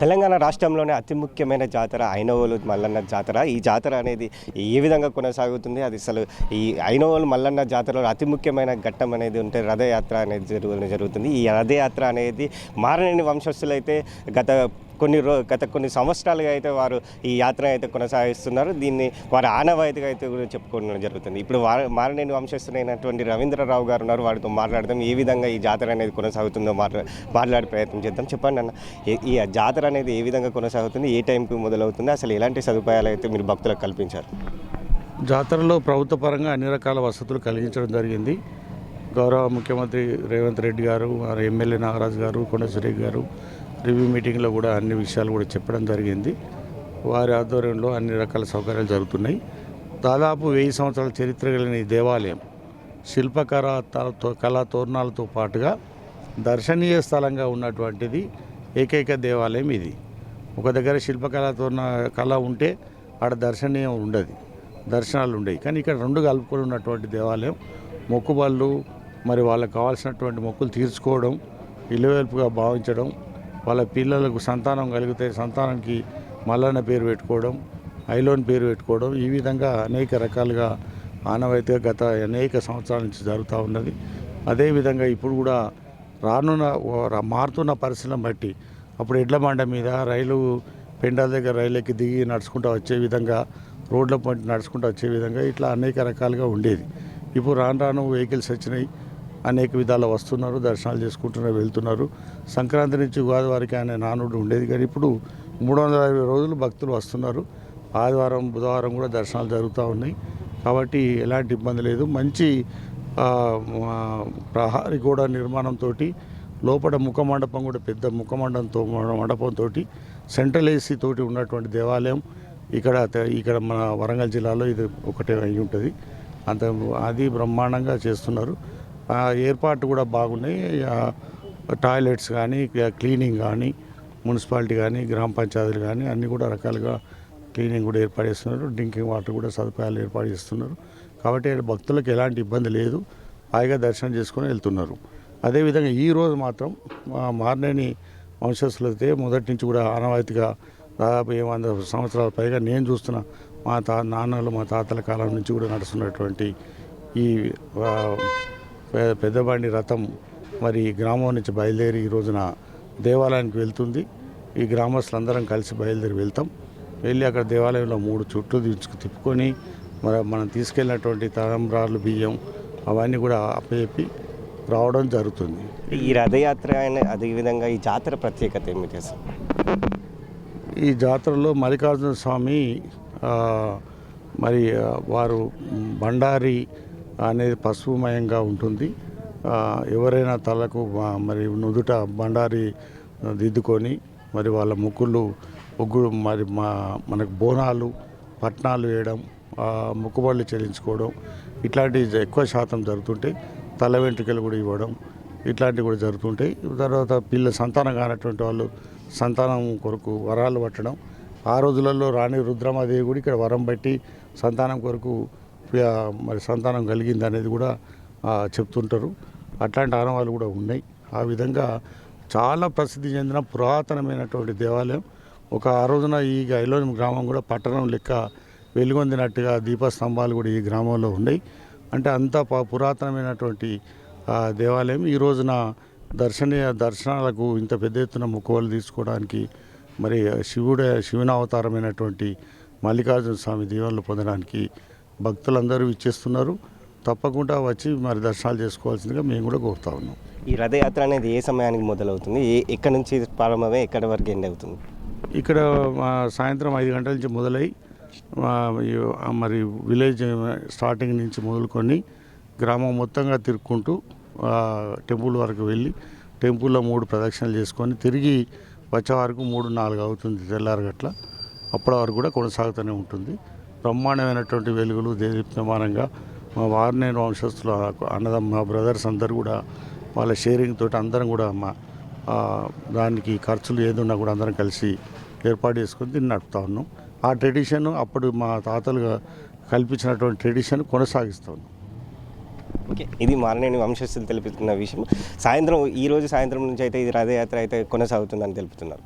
తెలంగాణ రాష్ట్రంలోనే అతి ముఖ్యమైన జాతర ఐనవోలు మల్లన్న జాతర. ఈ జాతర అనేది ఏ విధంగా కొనసాగుతుంది? అది అసలు ఈ ఐనవోలు మల్లన్న జాతరలో అతి ముఖ్యమైన ఘట్టం అనేది ఉంటే రథయాత్ర అనేది జరుగు జరుగుతుంది. ఈ రథయాత్ర అనేది మారనేని వంశస్థులైతే గత కొన్ని రో గత కొన్ని సంవత్సరాలుగా అయితే వారు ఈ యాత్ర అయితే కొనసాగిస్తున్నారు. దీన్ని వారి ఆనవాయితీగా అయితే కూడా చెప్పుకోవడం జరుగుతుంది. ఇప్పుడు మారనేని వంశస్థులైనటువంటి రవీంద్రరావు గారు ఉన్నారు. వారితో మాట్లాడదాం. ఏ విధంగా ఈ జాతర అనేది కొనసాగుతుందో మాట్లా మాట్లాడే ప్రయత్నం చేద్దాం. చెప్పండి అన్న. ఈ జాతర అనేది ఏ విధంగా కొనసాగుతుంది? ఏ టైంకి మొదలవుతుంది? అసలు ఎలాంటి సదుపాయాలు అయితే మీరు భక్తులకు కల్పించారు? జాతరలో ప్రభుత్వ పరంగా అన్ని రకాల వసతులు కలిగించడం జరిగింది. గౌరవ ముఖ్యమంత్రి రేవంత్ రెడ్డి గారు వారి ఎమ్మెల్యే నాగరాజు గారు కొండశ్రీ గారు రివ్యూ మీటింగ్లో కూడా అన్ని విషయాలు కూడా చెప్పడం జరిగింది. వారి ఆధ్వర్యంలో అన్ని రకాల సౌకర్యాలు జరుగుతున్నాయి. దాదాపు వెయ్యి సంవత్సరాల చరిత్ర కలిగిన ఈ దేవాలయం శిల్పకళ త- కళా తోరణాలతో పాటుగా దర్శనీయ స్థలంగా ఉన్నటువంటిది ఏకైక దేవాలయం ఇది. ఒక దగ్గర శిల్పకళ తోరణ కళ ఉంటే ఆడ దర్శనీయం ఉండదు దర్శనాలు ఉండవు. కానీ ఇక్కడ రెండు కలుపుకొని ఉన్నటువంటి దేవాలయం మొక్కుబళ్ళు మరి వాళ్ళకి కావాల్సినటువంటి మొక్కులు తీర్చుకోవడం ఇలువెల్పుగా భావించడం వాళ్ళ పిల్లలకు సంతానం కలిగితే సంతానానికి మల్లన్న పేరు పెట్టుకోవడం ఐలోన్ పేరు పెట్టుకోవడం ఈ విధంగా అనేక రకాలుగా ఆనవాయితీగా గత అనేక సంవత్సరాల నుంచి జరుగుతూ ఉన్నది. అదేవిధంగా ఇప్పుడు కూడా రానున్న మారుతున్న పరిస్థితులను బట్టి అప్పుడు ఎడ్ల బండ మీద రైలు పెండాల దగ్గర రైలుకి దిగి నడుచుకుంటూ వచ్చే విధంగా రోడ్ల పంట నడుచుకుంటూ వచ్చే విధంగా ఇట్లా అనేక రకాలుగా ఉండేది. ఇప్పుడు రాను రాను వెహికల్స్ వచ్చినాయి. అనేక విధాలు వస్తున్నారు దర్శనాలు చేసుకుంటున్నారు వెళ్తున్నారు. సంక్రాంతి నుంచి ఉగాది వారికి అనే నానుడు ఉండేది. కానీ ఇప్పుడు మూడు వందల యాభై రోజులు భక్తులు వస్తున్నారు. ఆదివారం బుధవారం కూడా దర్శనాలు జరుగుతూ ఉన్నాయి. కాబట్టి ఎలాంటి ఇబ్బంది లేదు. మంచి ప్రహారీ గోడ నిర్మాణంతో లోపల ముఖ మండపం కూడా పెద్ద ముఖ మండపంతో మండపంతో సెంట్రల్ ఏసీ తోటి ఉన్నటువంటి దేవాలయం ఇక్కడ ఇక్కడ మన వరంగల్ జిల్లాలో ఇది ఒకటే అయి ఉంటుంది. అంత అది బ్రహ్మాండంగా చేస్తున్నారు. ఏర్పాటు కూడా బాగున్నాయి. టాయిలెట్స్ కానీ క్లీనింగ్ కానీ మున్సిపాలిటీ కానీ గ్రామ పంచాయతీలు కానీ అన్నీ కూడా రకాలుగా క్లీనింగ్ కూడా ఏర్పాటు చేస్తున్నారు. డ్రింకింగ్ వాటర్ కూడా సదుపాయాలు ఏర్పాటు చేస్తున్నారు. కాబట్టి భక్తులకు ఎలాంటి ఇబ్బంది లేదు. హాయిగా దర్శనం చేసుకొని వెళ్తున్నారు. అదేవిధంగా ఈరోజు మాత్రం మా మార్నేని వంశస్థులైతే మొదటి నుంచి కూడా ఆనవాయితీగా దాదాపు ఏ వంద సంవత్సరాల పైగా నేను చూస్తున్న మా తా నాన్నలు మా తాతల కాలం నుంచి కూడా నడుస్తున్నటువంటి ఈ పెద్దబండి రథం మరి గ్రామం నుంచి బయలుదేరి ఈ రోజున దేవాలయానికి వెళ్తుంది. ఈ గ్రామస్తులందరం కలిసి బయలుదేరి వెళ్తాం. వెళ్ళి అక్కడ దేవాలయంలో మూడు చుట్లు తీసుకు తిప్పుకొని మరి మనం తీసుకెళ్ళినటువంటి తలంబ్రాలు బియ్యం అవన్నీ కూడా అప్పచెప్పి రావడం జరుగుతుంది. ఈ రథయాత్ర అదేవిధంగా ఈ జాతర ప్రత్యేకత ఏమిటి అసలు? ఈ జాతరలో మల్లికార్జున స్వామి మరి వారు బండారి అనేది పసుపుమయంగా ఉంటుంది. ఎవరైనా తలకు మరి నుదుట బండారి దిద్దుకొని మరి వాళ్ళ ముక్కులు ముగ్గు మరి మా మనకు బోనాలు పట్నాలు వేయడం ముక్కుబళ్ళు చెల్లించుకోవడం ఇట్లాంటివి ఎక్కువ శాతం జరుగుతుంటాయి తల వెంట్రుకలు కూడా ఇవ్వడం ఇట్లాంటివి కూడా జరుగుతుంటాయి తర్వాత పిల్ల సంతానం కానటువంటి వాళ్ళు సంతానం కొరకు వరాలు పట్టడం ఆ రోజులలో రాణి రుద్రమాదేవి కూడా ఇక్కడ వరం బట్టి సంతానం కొరకు మరి సంతానం కలిగింది అనేది కూడా చెప్తుంటారు. అట్లాంటి ఆనవాళ్ళు కూడా ఉన్నాయి. ఆ విధంగా చాలా ప్రసిద్ధి చెందిన పురాతనమైనటువంటి దేవాలయం. ఒక ఆ రోజున ఈ ఐలోని గ్రామం కూడా పట్టణం లెక్క వెలుగొందినట్టుగా దీపస్తంభాలు కూడా ఈ గ్రామంలో ఉన్నాయి. అంటే అంత ప- పురాతనమైనటువంటి దేవాలయం. ఈ రోజున దర్శనీయ దర్శనాలకు ఇంత పెద్ద ఎత్తున మొక్కువలు తీసుకోవడానికి మరి శివుడే శివుని అవతారమైనటువంటి మల్లికార్జున స్వామి దీవెనలు పొందడానికి భక్తులందరూ ఇచ్చేస్తున్నారు తప్పకుండా వచ్చి మరి దర్శనాలు చేసుకోవాల్సిందిగా మేము కూడా కోరుతా ఉన్నాం. ఈ రథయాత్ర అనేది ఏ సమయానికి మొదలవుతుంది? ఏ ఎక్కడి నుంచి ప్రారంభమై ఎక్కడి వరకు ఎండ్ అవుతుంది? ఇక్కడ సాయంత్రం ఐదు గంటల నుంచి మొదలై మరి విలేజ్ స్టార్టింగ్ నుంచి మొదలుకొని గ్రామం మొత్తంగా తిరుక్కుంటూ టెంపుల్ వరకు వెళ్ళి టెంపుల్లో మూడు ప్రదక్షిణలు చేసుకొని తిరిగి వచ్చే వరకు మూడు నాలుగు అవుతుంది తెల్లారి గట్ల అప్పటి వరకు కూడా కొనసాగుతూనే ఉంటుంది. బ్రహ్మాండమైనటువంటి వెలుగులు దేదీప్యమానంగా మా వారినేని వంశస్థుల అన్నదమ్మ మా బ్రదర్స్ అందరు కూడా వాళ్ళ షేరింగ్ తోటి అందరం కూడా మా దానికి ఖర్చులు ఏదున్నా కూడా అందరం కలిసి ఏర్పాటు చేసుకొని దీన్ని నడుపుతా ఉన్నాం. ఆ ట్రెడిషన్ అప్పుడు మా తాతలుగా కల్పించినటువంటి ట్రెడిషన్ కొనసాగిస్తూ ఉన్నాం. ఓకే ఇది మారనేని వంశస్థులు తెలుపుతున్న విషయం. సాయంత్రం ఈ రోజు సాయంత్రం నుంచి అయితే ఇది రథయాత్ర అయితే కొనసాగుతుందని తెలుపుతున్నారు.